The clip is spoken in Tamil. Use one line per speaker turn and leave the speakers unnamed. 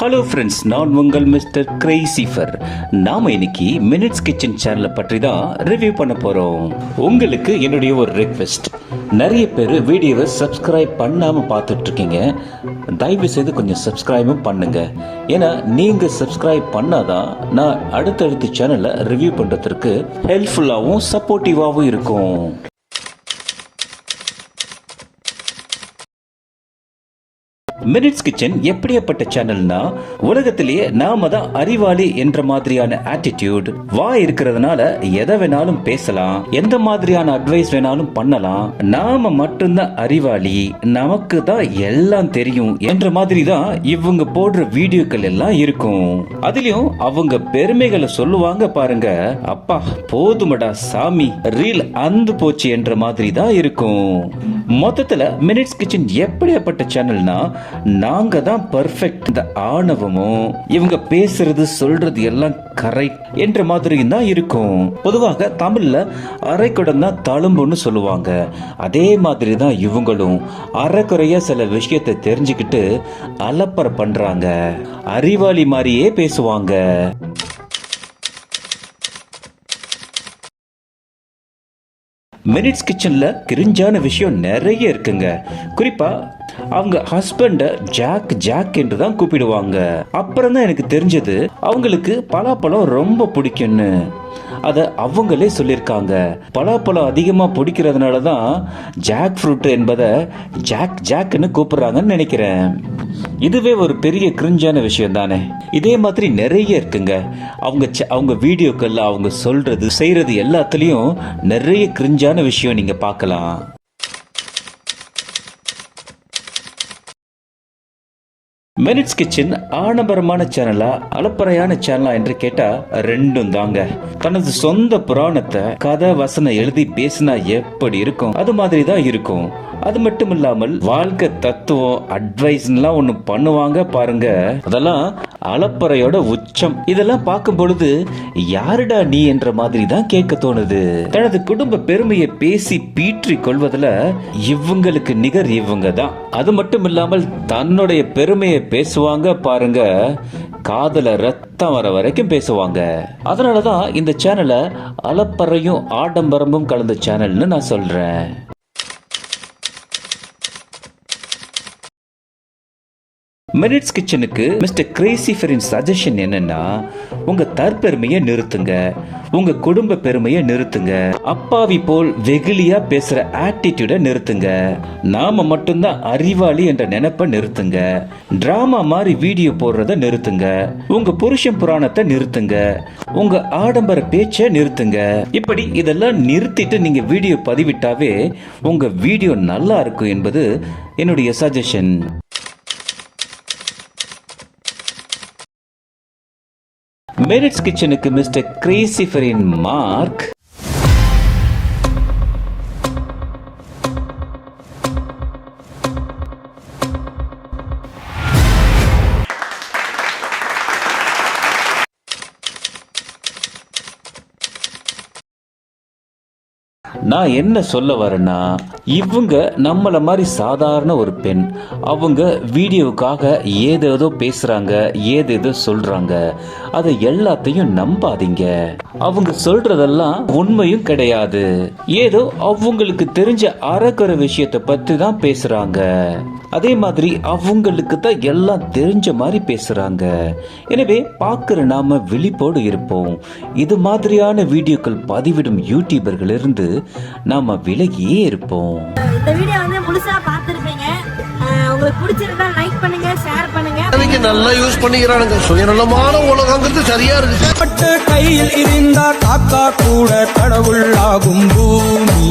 ஹலோ ஃப்ரெண்ட்ஸ் நான் உங்கள் மிஸ்டர் கிரேசிஃபர் நாம் இன்னைக்கு மினிட்ஸ் கிச்சன் சேனலை பற்றி தான் ரிவ்யூ பண்ண போகிறோம் உங்களுக்கு என்னுடைய ஒரு ரெக்வெஸ்ட் நிறைய பேர் வீடியோவை சப்ஸ்கிரைப் பண்ணாமல் பார்த்துட்ருக்கீங்க. தயவு செய்து கொஞ்சம் சப்ஸ்கிரைபும் பண்ணுங்க. ஏன்னா நீங்கள் சப்ஸ்கிரைப் பண்ணாதான் நான் அடுத்தடுத்த சேனலை ரிவ்யூ பண்ணுறதுக்கு ஹெல்ப்ஃபுல்லாகவும் சப்போர்ட்டிவாகவும் இருக்கும். மினிட்ஸ் கிச்சன் எப்படியாப்பட்ட சேனல்னா உலகத்திலேயே நாம தான் அறிவாளி என்ற மாதிரியான ஆட்டிடியூட் வா இருக்கிறதுனால எதை வேணாலும் பேசலாம் எந்த மாதிரியான அட்வைஸ் வேணாலும் பண்ணலாம். நாம மட்டும்தான் அறிவாளி நமக்கு தான் எல்லாம் தெரியும் என்ற மாதிரி தான் இவங்க போடுற வீடியோக்கள் எல்லாம் இருக்கும். அதுலயும் அவங்க பெருமைகளை சொல்லுவாங்க பாருங்க அப்பா போதுமடா சாமி ரீல் அந்து போச்சு என்ற மாதிரி தான் இருக்கும். மொத்தத்துல மினிட்ஸ் கிச்சன் எப்படியாப்பட்ட சேனல்னா நாங்க தான் பர்ஃபெக்ட் இந்த ஆணவமும் இவங்க பேசுறது சொல்றது எல்லாம் கரெக்ட் என்ற மாதிரி தான் இருக்கும். பொதுவாக தமிழ்ல அரைக்குடம் தான் தழும்புன்னு சொல்லுவாங்க. அதே மாதிரி தான் இவங்களும் அரைக்குறையா சில விஷயத்தை தெரிஞ்சுக்கிட்டு அலப்பற பண்றாங்க. அறிவாளி மாதிரியே பேசுவாங்க. மினிட்ஸ் கிச்சனில் கிரிஞ்சான விஷயம் நிறைய இருக்குங்க. குறிப்பாக அவங்க ஹஸ்பண்டை ஜாக் ஜாக் என்று தான் கூப்பிடுவாங்க. அப்புறம் தான் எனக்கு தெரிஞ்சது அவங்களுக்கு பலாப்பழம் ரொம்ப பிடிக்கும்னு. அதை அவங்களே சொல்லியிருக்காங்க. பலாப்பழம் அதிகமாக பிடிக்கிறதுனால தான் ஜாக் ஃப்ரூட் என்பதை ஜாக் ஜாக்னு கூப்பிட்றாங்கன்னு நினைக்கிறேன். இதுவே ஒரு பெரிய கிரிஞ்சான விஷயம் தானே? இதே மாதிரி நிறைய இருக்குங்க. அவங்க அவங்க வீடியோக்கள்ல அவங்க சொல்றது செய்யறது எல்லாத்துலயும் நிறைய கிரிஞ்சான விஷயம் நீங்க பார்க்கலாம். மெனிட்ஸ் கிச்சன் ஆடம்பரமான சேனலா அலப்பறையான சேனலா என்று கேட்டா ரெண்டும் தாங்க. தனது சொந்த புராணத்தை கதை வசனம் எழுதி பேசினா எப்படி இருக்கும்? அது மாதிரி தான் இருக்கும். அது மட்டும் இல்லாமல் வாழ்க்கை தத்துவம் அட்வைஸ்லாம் ஒண்ணு பண்ணுவாங்க பாருங்க. அதெல்லாம் அலப்பறையோட உச்சம். இதெல்லாம் பார்க்கும் பொழுது யாருடா நீ? என்ற மாதிரி தான் கேட்க தோணுது. தனது குடும்ப பெருமையை பேசி பீற்றி கொள்வதில் இவங்களுக்கு நிகர் இவங்க தான். அது மட்டும் இல்லாமல் தன்னுடைய பெருமையை பேசுவாங்க பாருங்க. காதல ரத்தம் வர வரைக்கும் பேசுவாங்க. அதனாலதான் இந்த சேனலை அலப்பறையும் ஆடம்பரமும் கலந்த சேனல்னு நான் சொல்றேன். மினிட்ஸ் கிச்சனுக்கு மிஸ்டர் கிரேசிஃபரின் சஜஷன் என்னன்னா உங்க தற்பெருமையை நிறுத்துங்க. உங்க குடும்ப பெருமையை நிறுத்துங்க. அப்பாவி போல் வெகுளியா பேசுற ஆட்டிடியூட நிறுத்துங்க. நாம மட்டும்தான் அறிவாளி என்ற நினைப்ப நிறுத்துங்க. டிராமா மாதிரி வீடியோ போடுறத நிறுத்துங்க. உங்க புருஷன் புராணத்தை நிறுத்துங்க. உங்க ஆடம்பர பேச்சை நிறுத்துங்க. இப்படி இதெல்லாம் நிறுத்திட்டு நீங்க வீடியோ பதிவிட்டாவே உங்க வீடியோ நல்லா இருக்கும் என்பது என்னுடைய சஜஷன் மெரிட்ஸ் கிச்சனுக்கு மிஸ்டர் கிரேசிஃபரின் மார்க் நான் என்ன சொல்ல வரேன்னா இவங்க நம்மள மாதிரி சாதாரண ஒரு பெண். அவங்க வீடியோவுக்காக ஏதேதோ பேசுறாங்க ஏதேதோ சொல்றாங்க. அதை எல்லாத்தையும் நம்பாதீங்க. அவங்க சொல்றதெல்லாம் உண்மையும் கிடையாது. ஏதோ அவங்களுக்கு தெரிஞ்ச அறக்குற விஷயத்தை பத்தி தான் பேசுறாங்க. அதே மாதிரி அவங்களுக்கு தான் எல்லாம் தெரிஞ்ச மாதிரி பேசுறாங்க. எனவே பார்க்குற நாம விழிப்போடு இருப்போம். இது மாதிரியான வீடியோக்கள் பதிவிடும் யூடியூபர்கள் இருந்து நாம விலகியே இருப்போம்.
இந்த வீடியோ வந்து முழுசா பார்த்துருப்பீங்க. உங்களுக்கு பிடிச்சிருந்தா லைக் பண்ணுங்க ஷேர் பண்ணுங்க.
நல்லா யூஸ் பண்ணிக்கிறானுங்க. சுயநலமான உலகங்கிறது சரியா இருக்கு.
பட்டு கையில் இருந்தா காக்கா கூட கடவுள் ஆகும் பூமி.